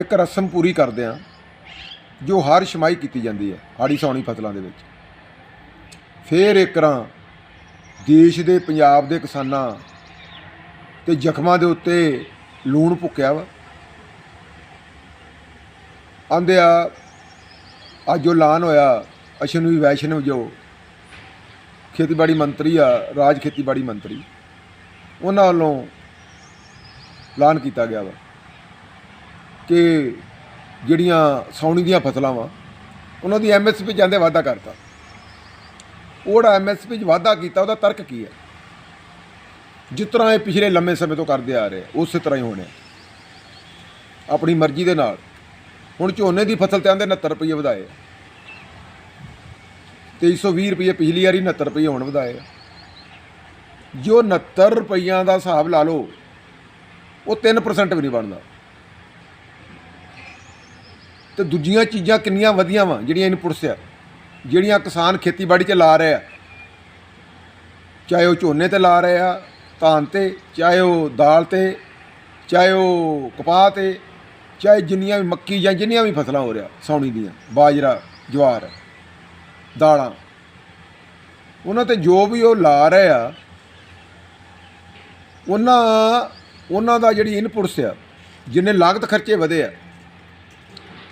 ਇੱਕ ਰਸਮ ਪੂਰੀ ਕਰਦੇ ਆ ਜੋ ਹਰ ਛਮਾਈ ਕੀਤੀ ਜਾਂਦੀ ਹੈ, ਹਾੜੀ ਸੌਣੀ ਫਸਲਾਂ ਦੇ ਵਿੱਚ। ਫੇਰ ਇੱਕ ਰਾਂ ਦੇਸ਼ ਦੇ, ਪੰਜਾਬ ਦੇ ਕਿਸਾਨਾਂ ਤੇ ਜ਼ਖਮਾਂ ਦੇ ਉੱਤੇ ਲੂਣ ਭੁੱਕਿਆ ਵਾ। ਆਂਦੇ ਆ, ਅੱਜ ਜੋ ਐਲਾਨ ਹੋਇਆ, ਅਸ਼ਨਵੀ ਵੈਸ਼ਨਵ ਜੋ ਖੇਤੀਬਾੜੀ ਮੰਤਰੀ ਆ, ਰਾਜ ਖੇਤੀਬਾੜੀ ਮੰਤਰੀ, ਉਹਨਾਂ ਵੱਲੋਂ ਐਲਾਨ ਕੀਤਾ ਗਿਆ ਵਾ। ਕਿ ਜਿਹੜੀਆਂ ਸੌਣੀ ਦੀਆਂ ਫਸਲਾਂ ਵਾ ਉਹਨਾਂ ਦੀ ਐਮਐਸਪੀ ਜਾਂਦੇ ਵਾਅਦਾ ਕਰਤਾ। ਉਹ ਜਿਹੜਾ ਐਮਐਸਪੀ 'ਚ ਵਾਅਦਾ ਕੀਤਾ ਉਹਦਾ ਤਰਕ ਕੀ ਹੈ? ਜਿਸ ਤਰ੍ਹਾਂ ਇਹ ਪਿਛਲੇ ਲੰਮੇ ਸਮੇਂ ਤੋਂ ਕਰਦੇ ਆ ਰਹੇ ਆ, ਉਸੇ ਤਰ੍ਹਾਂ ਹੀ ਹੋਣੇ ਆਪਣੀ ਮਰਜ਼ੀ ਦੇ ਨਾਲ। ਹੁਣ ਝੋਨੇ ਦੀ ਫਸਲ ਤੇ ਆਂਦੇ 69 ਰੁਪਏ ਵਧਾਏ ਆ। 2320 ਰੁਪਏ ਪਿਛਲੀ ਵਾਰੀ 69 ਰੁਪਏ ਹੁਣ ਵਧਾਏ ਜੋ 69 ਰੁਪਈਆਂ ਦਾ ਹਿਸਾਬ ਲਾ ਲਓ ਉਹ 3% ਵੀ ਨਹੀਂ ਬਣਦਾ। ਤੇ ਦੂਜੀਆਂ ਚੀਜ਼ਾਂ ਕਿੰਨੀਆਂ ਵਧੀਆਂ ਵਾ, ਜਿਹੜੀਆਂ ਇਨਪੁਟਸ ਆ ਜਿਹੜੀਆਂ ਕਿਸਾਨ ਖੇਤੀਬਾੜੀ 'ਚ ਲਾ ਰਹੇ ਆ। ਚਾਹੇ ਉਹ ਝੋਨੇ ਤੇ ਲਾ ਰਹੇ ਆ, ਧਾਨ ਤੇ, ਚਾਹੇ ਉਹ ਦਾਲ ਤੇ, ਚਾਹੇ ਉਹ ਕਪਾਹ ਤੇ, ਚਾਹੇ ਜਿੰਨੀਆਂ ਵੀ ਮੱਕੀ ਜਾਂ ਜਿੰਨੀਆਂ ਵੀ ਫਸਲਾਂ ਹੋ ਰਿਆ ਸੌਣੀ ਦੀਆਂ, ਬਾਜਰਾ, ਜਵਾਰ, ਦਾਲਾਂ। ਉਹਨਾਂ ਤੇ ਜੋ ਵੀ ਉਹ ਲਾ ਰਹੇ ਆ, ਉਹਨਾਂ ਉਹਨਾਂ ਦਾ ਜਿਹੜੀ ਇਨਪੁਟਸ ਆ ਜਿੰਨੇ ਲਾਗਤ ਖਰਚੇ ਵਧੇ ਆ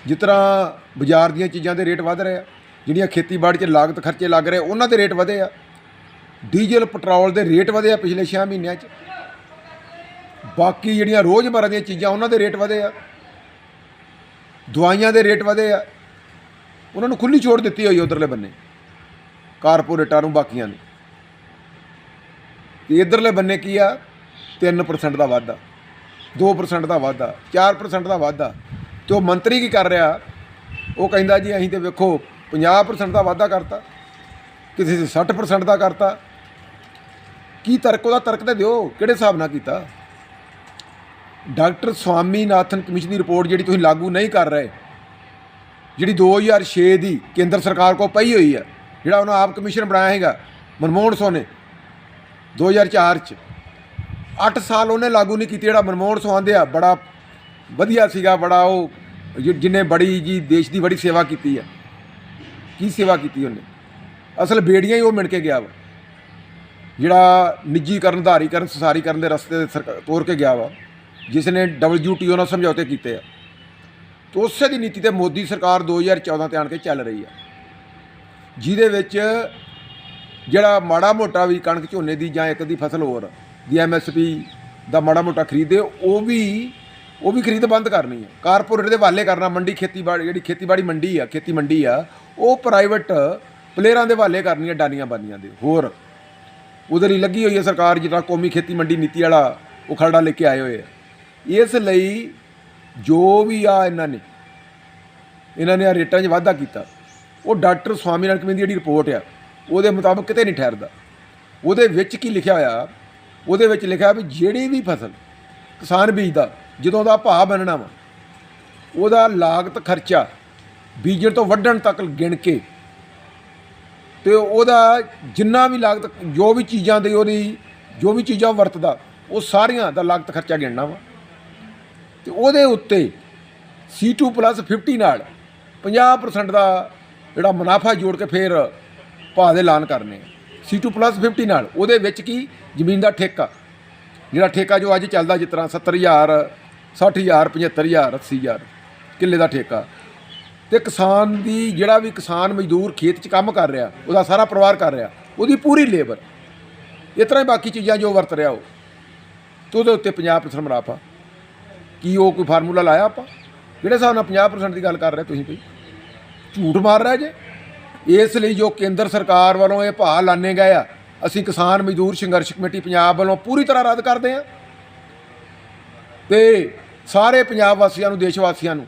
ਜਿਸ ਤਰ੍ਹਾਂ ਬਾਜ਼ਾਰ ਦੀਆਂ ਚੀਜ਼ਾਂ ਦੇ ਰੇਟ ਵਧ ਰਹੇ ਆ, ਜਿਹੜੀਆਂ ਖੇਤੀਬਾੜੀ 'ਚ ਲਾਗਤ ਖਰਚੇ ਲੱਗ ਰਹੇ, ਉਹਨਾਂ ਦੇ ਰੇਟ ਵਧੇ ਆ। ਡੀਜ਼ਲ, ਪੈਟਰੋਲ ਦੇ ਰੇਟ ਵਧੇ ਆ ਪਿਛਲੇ 6 ਮਹੀਨਿਆਂ 'ਚ। ਬਾਕੀ ਜਿਹੜੀਆਂ ਰੋਜ਼ਮਰਰਾ ਦੀਆਂ ਚੀਜ਼ਾਂ, ਉਹਨਾਂ ਦੇ ਰੇਟ ਵਧੇ ਆ। ਦਵਾਈਆਂ ਦੇ ਰੇਟ ਵਧੇ ਆ। ਉਹਨਾਂ ਨੂੰ ਖੁੱਲੀ ਛੋੜ ਦਿੱਤੀ ਹੋਈ ਉਧਰਲੇ ਬੰਨੇ। ਕਾਰਪੋਰੇਟਾਂ ਨੂੰ, ਬਾਕੀਆਂ ਨੂੰ। ਤੇ ਇਧਰਲੇ ਬੰਨੇ ਕੀ ਆ? 3% ਦਾ ਵਾਧਾ 2% ਦਾ ਵਾਧਾ 4% ਦਾ ਵਾਧਾ। ਤੇ ਉਹ ਮੰਤਰੀ ਕੀ ਕਰ ਰਿਹਾ? ਉਹ ਕਹਿੰਦਾ ਜੀ, ਅਸੀਂ ਤੇ ਵੇਖੋ 50% ਦਾ ਵਾਧਾ ਕਰਤਾ ਕਿਸੇ ਦੇ 60% ਦਾ ਕਰਤਾ। ਕੀ ਤਰਕ, ਉਹਦਾ ਤਰਕ ਤੇ ਦਿਓ, ਕਿਹੜੇ ਹਿਸਾਬ ਨਾਲ ਕੀਤਾ? ਡਾਕਟਰ ਸਵਾਮੀਨਾਥਨ ਕਮਿਸ਼ਨ ਦੀ ਰਿਪੋਰਟ ਜਿਹੜੀ ਤੁਸੀਂ ਲਾਗੂ ਨਹੀਂ ਕਰ ਰਹੇ, ਜਿਹੜੀ 2006 ਦੀ ਕੇਂਦਰ ਸਰਕਾਰ ਕੋਲ ਪਈ ਹੋਈ ਹੈ, ਜਿਹੜਾ ਉਹਨਾਂ ਆਪ ਕਮਿਸ਼ਨ ਬਣਾਇਆ ਹੈਗਾ ਮਨਮੋਹਨ ਸੋ ਨੇ 2004 ਚ। 8 ਸਾਲ ਉਹਨੇ ਲਾਗੂ ਨਹੀਂ ਕੀਤੀ, ਜਿਹੜਾ ਮਨਮੋਹਨ ਸੋ ਆਂਦੇ ਆ, ਬੜਾ ਵਧੀਆ ਸੀਗਾ, ਬੜਾ ਉਹ ਜਿ- ਜਿਹਨੇ ਬੜੀ ਜੀ ਦੇਸ਼ ਦੀ ਬੜੀ ਸੇਵਾ ਕੀਤੀ ਹੈ ਕੀ ਸੇਵਾ ਕੀਤੀ ਉਹਨੇ? ਅਸਲ ਬੇੜੀਆਂ ਹੀ ਉਹ ਮਿਣ ਕੇ ਗਿਆ ਵਾ। ਜਿਹੜਾ ਨਿੱਜੀਕਰਨ, ਧਾਰੀਕਰਨ, ਸੁਸਾਰੀਕਰਨ ਦੇ ਰਸਤੇ ਤੇ ਸਰਕਾ- ਤੋਰ ਕੇ ਗਿਆ ਵਾ। ਜਿਸ ਨੇ WTO ਨਾਲ ਸਮਝੌਤੇ ਕੀਤੇ ਆ। ਤੇ ਉਸੇ ਦੀ ਨੀਤੀ ਤੇ ਮੋਦੀ ਸਰਕਾਰ 2014 ਤੇ ਆਣ ਕੇ ਚੱਲ ਰਹੀ ਆ। ਜਿਹਦੇ ਵਿੱਚ ਜਿਹੜਾ ਮਾੜਾ ਮੋਟਾ ਵੀ ਕਣਕ ਝੋਨੇ ਦੀ ਜਾਂ ਇੱਕ ਦੀ ਫਸਲ ਹੋਰ, ਦੀ ਐਮਐਸਪੀ ਦਾ ਮਾੜਾ ਮੋਟਾ ਖਰੀਦੇ, ਉਹ ਵੀ ਉਹ ਵੀ ਖਰੀਦ ਬੰਦ ਕਰਨੀ ਹੈ। ਕਾਰਪੋਰੇਟ ਦੇ ਹਵਾਲੇ ਕਰਨਾ, ਮੰਡੀ ਖੇਤੀਬਾੜੀ, ਜਿਹੜੀ ਖੇਤੀਬਾੜੀ ਮੰਡੀ ਆ ਖੇਤੀ ਮੰਡੀ ਆ, ਉਹ ਪ੍ਰਾਈਵੇਟ ਪਲੇਅਰਾਂ ਦੇ ਹਵਾਲੇ ਕਰਨੀ ਹੈ ਡਾਨੀਆਂ ਬਾਨੀਆਂ ਦੇ। ਹੋਰ ਉਧਰ ਹੀ ਲੱਗੀ ਹੋਈ ਹੈ ਸਰਕਾਰ ਜਿਹੜਾ ਕੌਮੀ ਖੇਤੀ ਮੰਡੀ ਨੀਤੀ ਵਾਲਾ ਉਹ ਖਰੜਾ ਲੈ ਕੇ ਆਏ ਹੋਏ ਆ। ਇਸ ਲਈ ਜੋ ਵੀ ਆ ਇਹਨਾਂ ਨੇ ਇਹਨਾਂ ਨੇ ਆ ਰੇਟਾਂ 'ਚ ਵਾਧਾ ਕੀਤਾ। ਉਹ ਡਾਕਟਰ ਸਵਾਮੀਨਾਥਨ ਕਮਿਸ਼ਨ ਦੀ ਜਿਹੜੀ ਰਿਪੋਰਟ ਆ, ਉਹਦੇ ਮੁਤਾਬਕ ਕਿਤੇ ਨਹੀਂ ਠਹਿਰਦਾ। ਉਹਦੇ ਵਿੱਚ ਕੀ ਲਿਖਿਆ ਹੋਇਆ? ਉਹਦੇ ਵਿੱਚ ਲਿਖਿਆ ਵੀ ਜਿਹੜੀ ਵੀ ਫਸਲ ਕਿਸਾਨ ਬੀਜਦਾ ਜਦੋਂ ਦਾ ਭਾਅ ਬਣਨਾ ਵਾ, ਉਹਦਾ ਲਾਗਤ ਖਰਚਾ ਬੀਜਣ ਤੋਂ ਵੱਢਣ ਤੱਕ ਗਿਣ ਕੇ ਤੇ ਉਹਦਾ ਜਿੰਨਾ ਵੀ ਲਾਗਤ, ਜੋ ਵੀ ਚੀਜ਼ਾਂ ਦੀ ਉਹਦੀ, ਜੋ ਵੀ ਚੀਜ਼ਾਂ ਵਰਤਦਾ, ਉਹ ਸਾਰੀਆਂ ਦਾ ਲਾਗਤ ਖਰਚਾ ਗਿਣਨਾ ਵਾ ਤੇ ਉਹਦੇ ਉੱਤੇ C2 50 ਨਾਲ 50% ਦਾ ਜਿਹੜਾ ਮੁਨਾਫਾ ਜੋੜ ਕੇ ਫੇਰ ਭਾਅ ਦੇ ਐਲਾਨ ਕਰਨੇ ਆ। C2 50 ਨਾਲ ਉਹਦੇ ਵਿੱਚ ਕੀ ਜ਼ਮੀਨ ਦਾ ਠੇਕਾ, ਜਿਹੜਾ ਠੇਕਾ ਜੋ ਅੱਜ ਚੱਲਦਾ ਜਿਸ ਤਰ੍ਹਾਂ 70000 60000 75000 80000 ਕਿੱਲੇ ਦਾ ਠੇਕਾ। ਤੇ ਕਿਸਾਨ ਦੀ ਜਿਹੜਾ ਵੀ ਕਿਸਾਨ ਮਜ਼ਦੂਰ ਖੇਤ 'ਚ ਕੰਮ ਕਰ ਰਿਹਾ, ਉਹਦਾ ਸਾਰਾ ਪਰਿਵਾਰ ਕਰ ਰਿਹਾ, ਉਹਦੀ ਪੂਰੀ ਲੇਬਰ। ਇਸ ਤਰ੍ਹਾਂ ਹੀ ਬਾਕੀ ਚੀਜ਼ਾਂ ਜੋ ਵਰਤ ਰਿਹਾ ਉਹ। ਤੇ ਉਹਦੇ ਉੱਤੇ 50% ਮੁਨਾਫਾ। ਕੀ ਉਹ ਕੋਈ ਫਾਰਮੂਲਾ ਲਾਇਆ ਆਪਾਂ? ਜਿਹੜੇ ਹਿਸਾਬ ਨਾਲ 50% ਦੀ ਗੱਲ ਕਰ ਰਹੇ ਤੁਸੀਂ ਕੋਈ ਝੂਠ ਮਾਰ ਰਿਹਾ ਜੇ? ਇਸ ਲਈ ਜੋ ਕੇਂਦਰ ਸਰਕਾਰ ਵੱਲੋਂ ਇਹ ਭਾਅ ਲਾਣੇ ਗਏ ਆ, ਅਸੀਂ ਕਿਸਾਨ ਮਜ਼ਦੂਰ ਸੰਘਰਸ਼ ਕਮੇਟੀ ਪੰਜਾਬ ਵੱਲੋਂ ਪੂਰੀ ਤਰ੍ਹਾਂ ਰੱਦ ਕਰਦੇ ਹਾਂ ਤੇ ਸਾਰੇ ਪੰਜਾਬ ਵਾਸੀਆਂ ਨੂੰ, ਦੇਸ਼ ਵਾਸੀਆਂ ਨੂੰ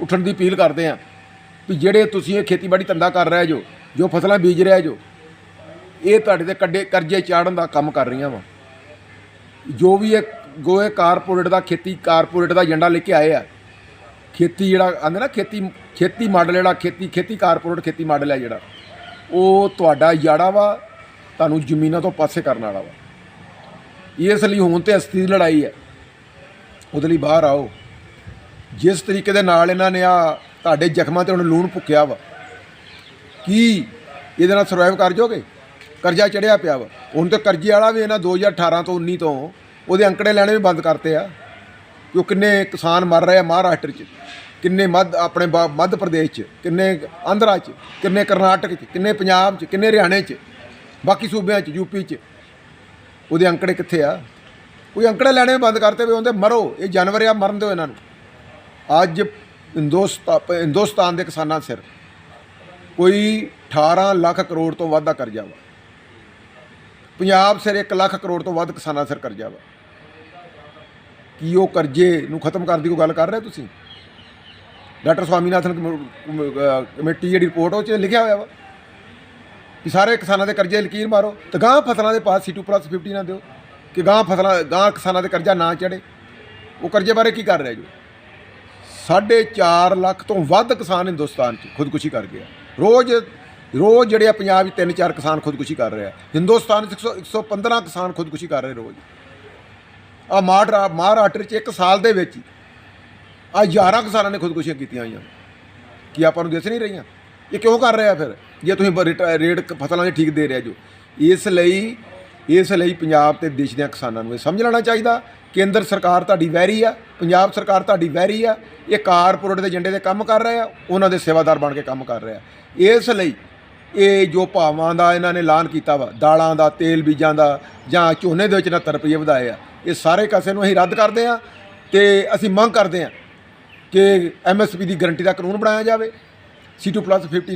ਉੱਠਣ ਦੀ ਅਪੀਲ ਕਰਦੇ ਹਾਂ ਵੀ ਜਿਹੜੇ ਤੁਸੀਂ ਇਹ ਖੇਤੀਬਾੜੀ ਧੰਦਾ ਕਰ ਰਹੇ ਜੋ ਜੋ ਫਸਲਾਂ ਬੀਜ ਰਹੇ ਜੋ, ਇਹ ਤੁਹਾਡੇ ਤੇ ਕੱਡੇ ਕਰਜ਼ੇ ਚਾੜਨ ਦਾ ਕੰਮ ਕਰ ਰਹੀਆਂ ਵਾ। ਜੋ ਵੀ ਇਹ ਗੋਏ ਕਾਰਪੋਰੇਟ ਦਾ ਖੇਤੀ, ਕਾਰਪੋਰੇਟ ਦਾ ਏਜੰਡਾ ਲੈ ਕੇ ਆਏ ਆ, ਖੇਤੀ ਜਿਹੜਾ ਆਂਦੇ ਨਾ ਖੇਤੀ ਖੇਤੀ ਮਾਡਲ ਜਿਹੜਾ, ਖੇਤੀ ਖੇਤੀ ਕਾਰਪੋਰੇਟ ਖੇਤੀ ਮਾਡਲ ਹੈ ਜਿਹੜਾ, ਉਹ ਤੁਹਾਡਾ ਯਾੜਾ ਵਾ, ਤੁਹਾਨੂੰ ਜ਼ਮੀਨਾਂ ਤੋਂ ਪਾਸੇ ਕਰਨ ਵਾਲਾ ਵਾ। ਇਸ ਲਈ ਹੁਣ ਤੇ ਅਸਤੀ ਦੀ ਲੜਾਈ ਹੈ। ਉਹਦੇ ਲਈ ਬਾਹਰ ਆਓ। ਜਿਸ ਤਰੀਕੇ ਦੇ ਨਾਲ ਇਹਨਾਂ ਨੇ ਆ ਤੁਹਾਡੇ ਜ਼ਖਮਾਂ ਤੇ ਹੁਣ ਲੂਣ ਭੁੱਕਿਆ ਵਾ, ਕੀ ਇਹਦੇ ਨਾਲ ਸਰਵਾਈਵ ਕਰ ਜਾਓਗੇ? ਕਰਜ਼ਾ ਚੜਿਆ ਪਿਆ ਵਾ। ਹੁਣ ਤੇ ਕਰਜ਼ੇ ਵਾਲਾ ਵੀ ਇਹਨਾਂ 2018 ਤੋਂ 19 ਤੋਂ ਉਹਦੇ ਅੰਕੜੇ ਲੈਣੇ ਵੀ ਬੰਦ ਕਰਤੇ ਆ। ਕਿ ਉਹ ਕਿੰਨੇ ਕਿਸਾਨ ਮਰ ਰਹੇ ਆ ਮਹਾਰਾਸ਼ਟਰ 'ਚ, ਕਿੰਨੇ ਮੱਧ, ਆਪਣੇ ਬਾ- ਮੱਧ ਪ੍ਰਦੇਸ਼ 'ਚ, ਕਿੰਨੇ ਆਂਧਰਾ 'ਚ, ਕਿੰਨੇ ਕਰਨਾਟਕ 'ਚ, ਕਿੰਨੇ ਪੰਜਾਬ 'ਚ, ਕਿੰਨੇ ਹਰਿਆਣੇ 'ਚ, ਬਾਕੀ ਸੂਬਿਆਂ 'ਚ ਯੂਪੀ 'ਚ, ਉਹਦੇ ਅੰਕੜੇ ਕਿੱਥੇ ਆ? ਕੋਈ ਅੰਕੜੇ ਲੈਣੇ ਬੰਦ ਕਰਤੇ ਵੀ ਉਹਦੇ ਮਰੋ, ਇਹ ਜਾਨਵਰ ਆ, ਮਰਨ ਦਿਓ ਇਹਨਾਂ ਨੂੰ। ਅੱਜ ਹਿੰਦੁਸਤਾਨ ਹਿੰਦੁਸਤਾਨ ਦੇ ਕਿਸਾਨਾਂ ਸਿਰ ਕੋਈ 18 ਲੱਖ ਕਰੋੜ ਤੋਂ ਵੱਧ ਦਾ ਕਰਜ਼ਾ ਵਾ। ਪੰਜਾਬ ਸਿਰ 1 ਲੱਖ ਕਰੋੜ ਤੋਂ ਵੱਧ ਕਿਸਾਨਾਂ ਸਿਰ ਕਰਜ਼ਾ ਵਾ। ਕੀ ਉਹ ਕਰਜ਼ੇ ਨੂੰ ਖਤਮ ਕਰਨ ਦੀ ਕੋਈ ਗੱਲ ਕਰ ਰਹੇ ਤੁਸੀਂ? ਡਾਕਟਰ ਸਵਾਮੀਨਾਥਨ ਕਮੇਟੀ ਜਿਹੜੀ ਰਿਪੋਰਟ ਉਹ 'ਚ ਲਿਖਿਆ ਹੋਇਆ ਵਾ ਕਿ ਸਾਰੇ ਕਿਸਾਨਾਂ ਦੇ ਕਰਜ਼ੇ ਲਕੀਰ ਮਾਰੋ ਤੇ ਫਸਲਾਂ ਦੇ ਪਾਸ C2 ਪਲੱਸ 50 ਨਾ ਦਿਓ। ਕਿ ਗਾਂ ਫਸਲਾਂ ਗਾਂ ਕਿਸਾਨਾਂ ਦੇ ਕਰਜ਼ਾ ਨਾ ਚੜੇ ਉਹ ਕਰਜ਼ੇ ਬਾਰੇ ਕੀ ਕਰ ਰਿਹਾ ਜੀ? ਸਾਢੇ ਚਾਰ ਲੱਖ ਤੋਂ ਵੱਧ ਕਿਸਾਨ ਹਿੰਦੁਸਤਾਨ 'ਚ ਖੁਦਕੁਸ਼ੀ ਕਰ ਗਿਆ। ਰੋਜ਼ ਰੋਜ਼ ਜਿਹੜੇ ਆ ਪੰਜਾਬ 'ਚ ਤਿੰਨ ਚਾਰ ਕਿਸਾਨ ਖੁਦਕੁਸ਼ੀ ਕਰ ਰਿਹਾ ਹਿੰਦੁਸਤਾਨ 'ਚ 100 115 ਕਿਸਾਨ ਖੁਦਕੁਸ਼ੀ ਕਰ ਰਹੇ ਰੋਜ਼। ਆ ਮਾਰ ਮਹਾਰਾਸ਼ਟਰ 'ਚ ਇੱਕ ਸਾਲ ਦੇ ਵਿੱਚ ਆ 11 ਕਿਸਾਨਾਂ ਨੇ ਖੁਦਕੁਸ਼ੀਆਂ ਕੀਤੀਆਂ ਹੋਈਆਂ। ਕੀ ਆਪਾਂ ਨੂੰ ਦਿਸ ਨਹੀਂ ਰਹੀਆਂ? ਇਹ ਕਿਉਂ ਕਰ ਰਿਹਾ ਫਿਰ? ਜੇ ਤੁਸੀਂ ਰੇਟ ਫਸਲਾਂ ਦੇ ਠੀਕ ਦੇ ਰਿਹਾ ਜੋ। ਇਸ ਲਈ ਇਸ ਲਈ ਪੰਜਾਬ ਤੇ ਦੇਸ਼ ਦੇ ਕਿਸਾਨਾਂ ਨੂੰ ਇਹ ਸਮਝ ਲੈਣਾ ਚਾਹੀਦਾ, ਕੇਂਦਰ ਸਰਕਾਰ ਤੁਹਾਡੀ ਵੈਰੀ ਆ, ਪੰਜਾਬ ਸਰਕਾਰ ਤੁਹਾਡੀ ਵੈਰੀ ਆ, ਇਹ ਕਾਰਪੋਰੇਟ ਦੇ ਏਜੰਡੇ ਦੇ ਕੰਮ ਕਰ ਰਹੇ ਆ ਉਹਨਾਂ ਦੇ ਸੇਵਾਦਾਰ ਬਣ ਕੇ ਕੰਮ ਕਰ ਰਹੇ। ਆ ਇਸ ਲਈ ਇਹ ਜੋ ਭਾਵਾਂ ਦਾ ਇਹਨਾਂ ਨੇ ਐਲਾਨ ਕੀਤਾ ਵਾ, ਦਾਲਾਂ ਦਾ, ਤੇਲ ਬੀਜਾਂ ਦਾ, ਜਾਂ ਝੋਨੇ ਦੇ ਵਿੱਚ 69 ਰੁਪਏ ਵਧਾਏ ਆ, ਇਹ ਸਾਰੇ ਕਾਸੇ ਨੂੰ ਅਸੀਂ ਰੱਦ ਕਰਦੇ ਆ ਤੇ ਅਸੀਂ ਮੰਗ ਕਰਦੇ ਆ ਕਿ ਐਮਐਸਪੀ ਦੀ ਗਾਰੰਟੀ ਦਾ ਕਾਨੂੰਨ ਬਣਾਇਆ ਜਾਵੇ C2 50